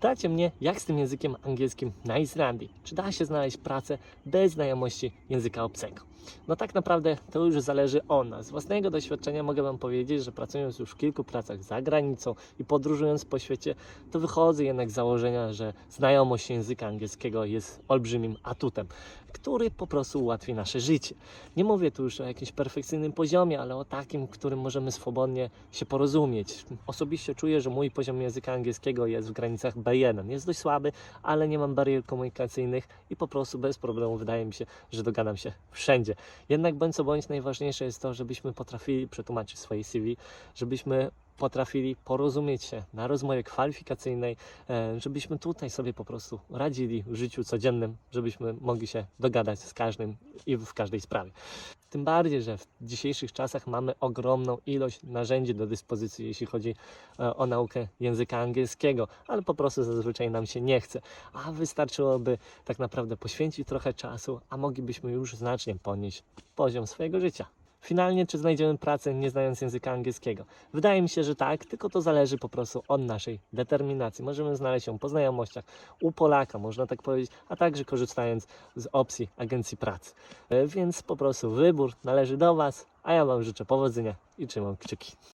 Pytacie mnie, jak z tym językiem angielskim na Islandii? Czy da się znaleźć pracę bez znajomości języka obcego? No tak naprawdę to już zależy od nas. Z własnego doświadczenia mogę Wam powiedzieć, że pracując już w kilku pracach za granicą i podróżując po świecie, to wychodzę jednak z założenia, że znajomość języka angielskiego jest olbrzymim atutem, który po prostu ułatwi nasze życie. Nie mówię tu już o jakimś perfekcyjnym poziomie, ale o takim, którym możemy swobodnie się porozumieć. Osobiście czuję, że mój poziom języka angielskiego jest w granicach B1. Jest dość słaby, ale nie mam barier komunikacyjnych i po prostu bez problemu wydaje mi się, że dogadam się wszędzie. Jednak bądź co bądź najważniejsze jest to, żebyśmy potrafili przetłumaczyć swoje CV, żebyśmy potrafili porozumieć się na rozmowie kwalifikacyjnej, e, żebyśmy tutaj sobie po prostu radzili w życiu codziennym, żebyśmy mogli się dogadać z każdym i w każdej sprawie. Tym bardziej, że w dzisiejszych czasach mamy ogromną ilość narzędzi do dyspozycji, jeśli chodzi e, o naukę języka angielskiego, ale po prostu zazwyczaj nam się nie chce. A wystarczyłoby tak naprawdę poświęcić trochę czasu, a moglibyśmy już znacznie podnieść poziom swojego życia. Finalnie, czy znajdziemy pracę nie znając języka angielskiego? Wydaje mi się, że tak, tylko to zależy po prostu od naszej determinacji. Możemy znaleźć ją po znajomościach u Polaka, można tak powiedzieć, a także korzystając z opcji agencji pracy. E, Więc po prostu wybór należy do Was, a ja Wam życzę powodzenia i trzymam kciuki.